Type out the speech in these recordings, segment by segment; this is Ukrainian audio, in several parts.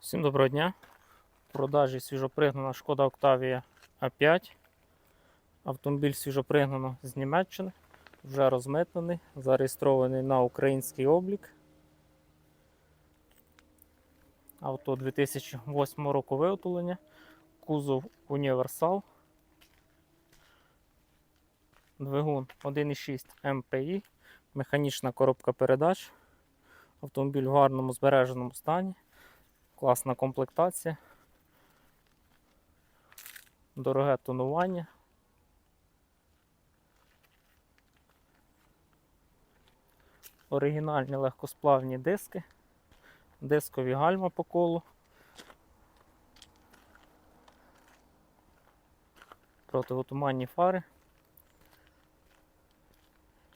Всім доброго дня. В продажі свіжопригнана шкода Octavia А5. Автомобіль свіжопригнано з Німеччини. Вже розмитнений, зареєстрований на український облік. Авто 2008 року виготовлення. Кузов універсал. Двигун 1,6 МПІ. Механічна коробка передач. Автомобіль в гарному збереженому стані. Класна комплектація. Дороге тонування. Оригінальні легкосплавні диски, дискові гальма по колу. Противотуманні фари.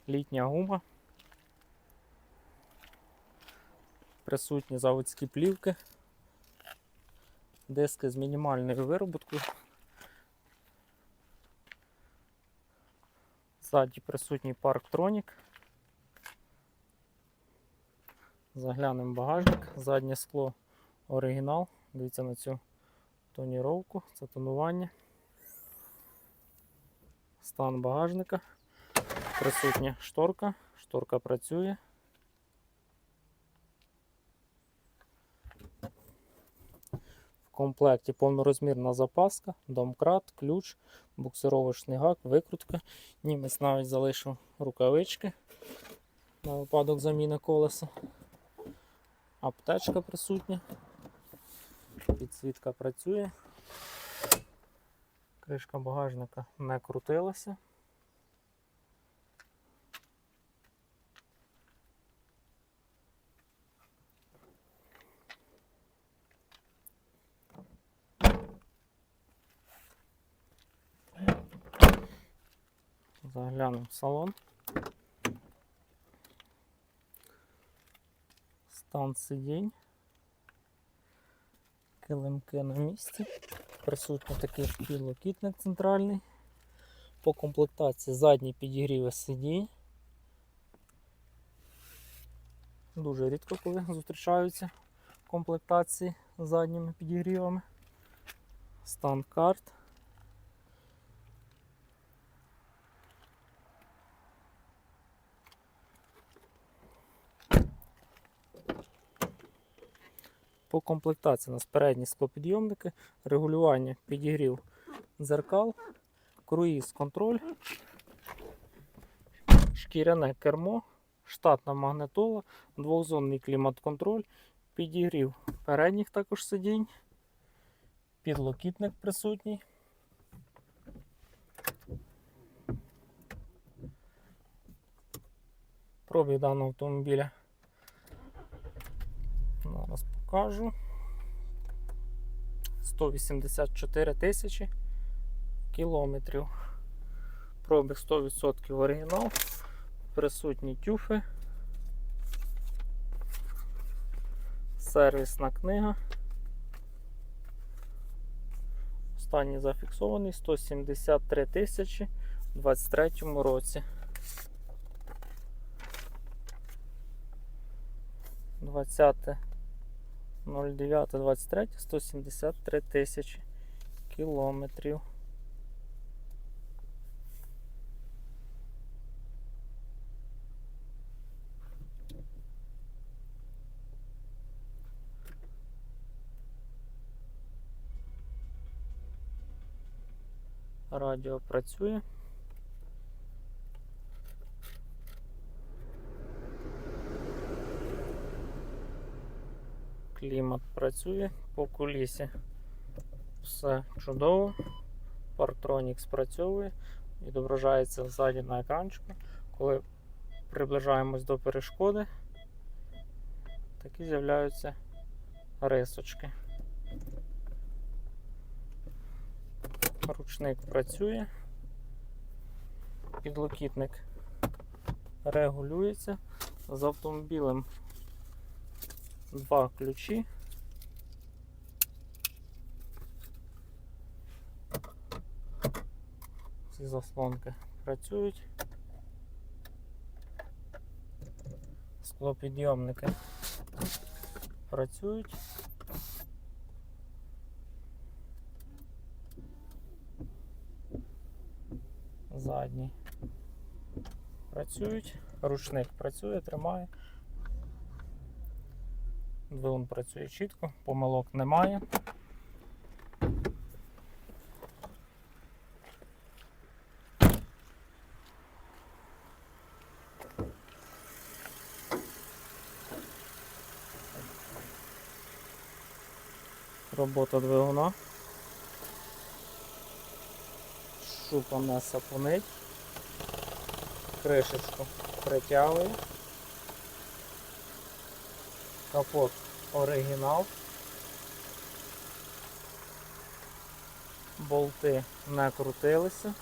Літня гума. Присутні заводські плівки. Диски з мінімальною вироботкою. Ззаді присутній парктронік. Заглянемо багажник. Заднє скло оригінал. Дивіться на цю тоніровку, це тонування. Стан багажника. Присутня шторка. Шторка працює. Комплекті повнорозмірна запаска, домкрат, ключ, буксировочний гак, викрутка. Німець навіть залишив рукавички на випадок заміни колеса. Аптечка присутня. Підсвітка працює. Кришка багажника не крутилася. Заглянемо в салон. Стан сидінь. Килимки на місці. Присутній такий підлокітник центральний. По комплектації задні підігріви сидінь. Дуже рідко коли зустрічаються комплектації задніми підігрівами. Стан карт. По комплектації у нас передні склопідйомники, регулювання підігрів дзеркал, круїз контроль, шкіряне кермо, штатна магнитола, двохзонний клімат-контроль, підігрів передніх також сидінь, підлокітник присутній. Пробіг даного автомобіля. Зараз покажу. 184 тисячі кілометрів. Пробіг 100% оригінал. Присутні тюфи. Сервісна книга. Останній зафіксований 173 тисячі у 23 році. 20 09.23 173 тисячі кілометрів. Радіо працює. Клімат працює по кулісі. Все чудово. Парктронік спрацьовує, відображається ззаді на екранчику. Коли приближаємось до перешкоди, такі з'являються рисочки. Ручник працює, підлокітник регулюється з автомобілем два ключі. Ці заслонки працюють. Склопідйомники працюють. Задній працюють, рушник працює, тримає. Двигун працює чітко, помилок немає. Робота двигуна. Шупа не сапунить. Кришечку притягує. Капот оригінал. Болти не крутилися.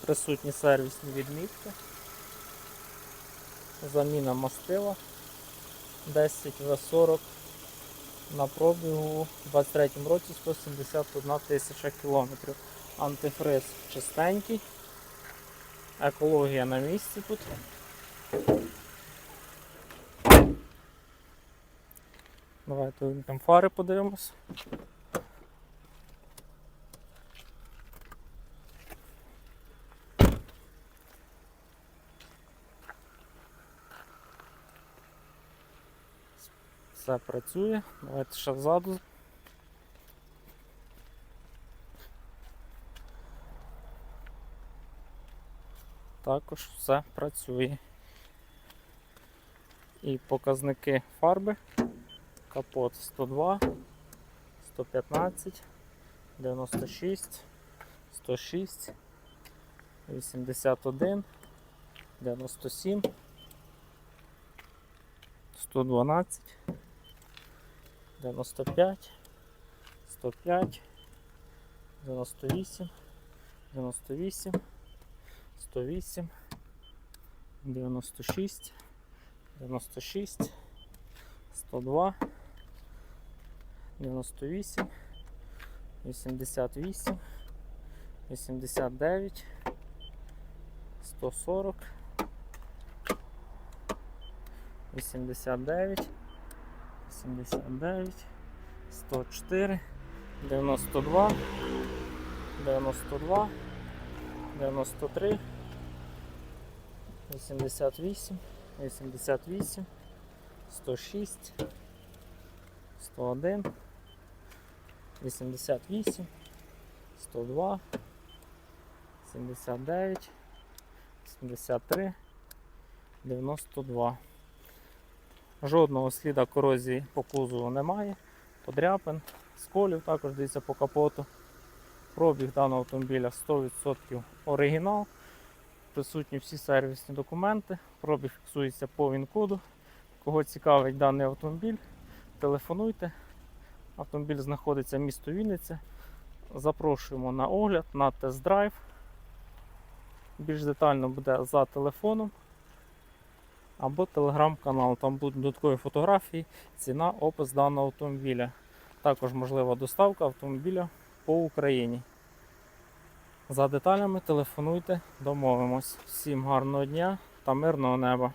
Присутні сервісні відмітки. Заміна мастила 10 В40 на пробігу у 23 році 171 тисяча кілометрів. Антифриз чистенький. Екологія на місці тут. Давайте там фари подивимось. Все працює. Давайте ще ззаду. Також все працює. І показники фарби. Капот 102, 115, 96, 106, 81, 97, 112, 95, 105, 98, 98, 108, 96, 96, 102, 98, 88, 89, 140, 89, 79, 104, 92, 92, 93, 88, 88, 106, 101, 88, 102, 79, 73, 92. Жодного сліда корозії по кузову немає. Подряпин, сколів також дивіться по капоту. Пробіг даного автомобіля 100% оригінал. Присутні всі сервісні документи. Пробіг фіксується по ВІН-коду. Кого цікавить даний автомобіль, телефонуйте. Автомобіль знаходиться в місто Вінниця. Запрошуємо на огляд, на тест-драйв. Більш детально буде за телефоном або телеграм-канал. Там будуть додаткові фотографії, ціна, опис даного автомобіля. Також можлива доставка автомобіля по Україні. За деталями телефонуйте, домовимось. Всім гарного дня та мирного неба!